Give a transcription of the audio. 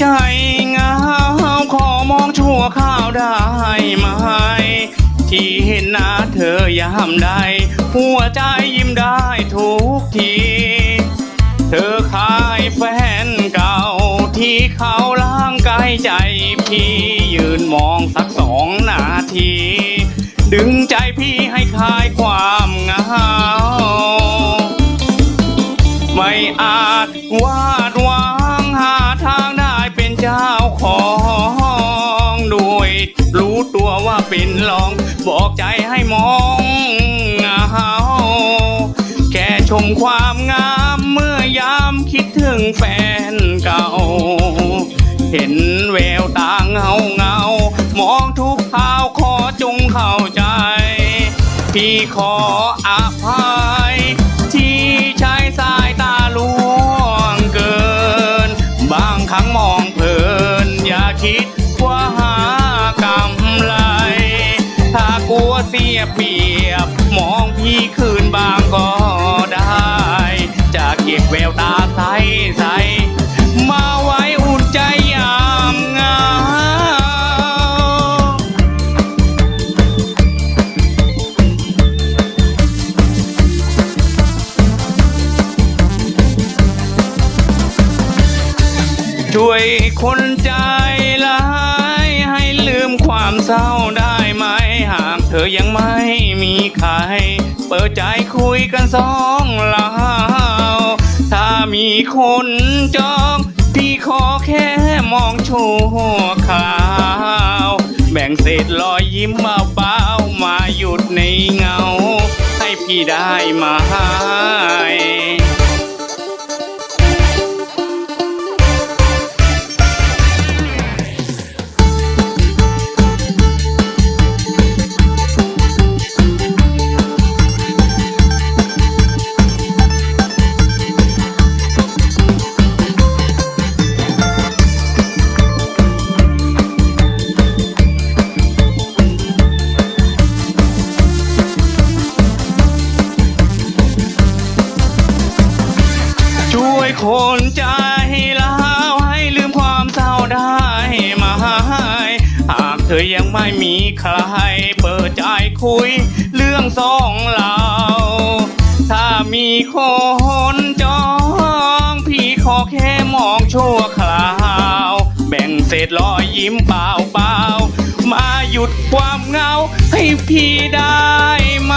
ใจเงาขอมองชั่วข้าวได้ไหม ที่เห็นหน้าเธอยามใดหัวใจยิ้มได้ทุกที เธอขายแฟนเก่า ที่เขาล้างกายใจพี่ยืนมองสักสองนาที ดึงใจพี่ให้คลายความเหงา ไม่อา ว่าเป็นลอง บอกใจให้มองเหงาแค่ชมความงามเมื่อยามคิดถึงแฟนเก่า เห็นแววตาเงาเงามองทุกข่าวขอจงเข้าใจ พี่ขออภัย เสียเปรียบ มองพี่คืนบางก็ได้ จะเก็บแววตาใสใสๆมาไว้อุ่นใจยามเงาช่วยคนใจร้ายให้ลืมความเศร้าได้ อยังไม่มีใคร เปิดใจคุยกันสองเราถ้ามีคนจอง พี่ขอแค่มองชั่วคราว แบ่งเศษรอยยิ้มมาเบาๆมาหยุดในเงา ให้พี่ได้ไหม ยคนใจร้าวให้ลืมความเศร้าได้ไหมหากเธอยังไม่มีใคร เปิดใจคุยเรื่องสองเราถ้ามีคนจองพี่ขอแค่มองชั่วคราว แบ่งเศษรอยยิ้มเปล่าเปล่าๆมาหยุดความเหงาให้พี่ได้ไหม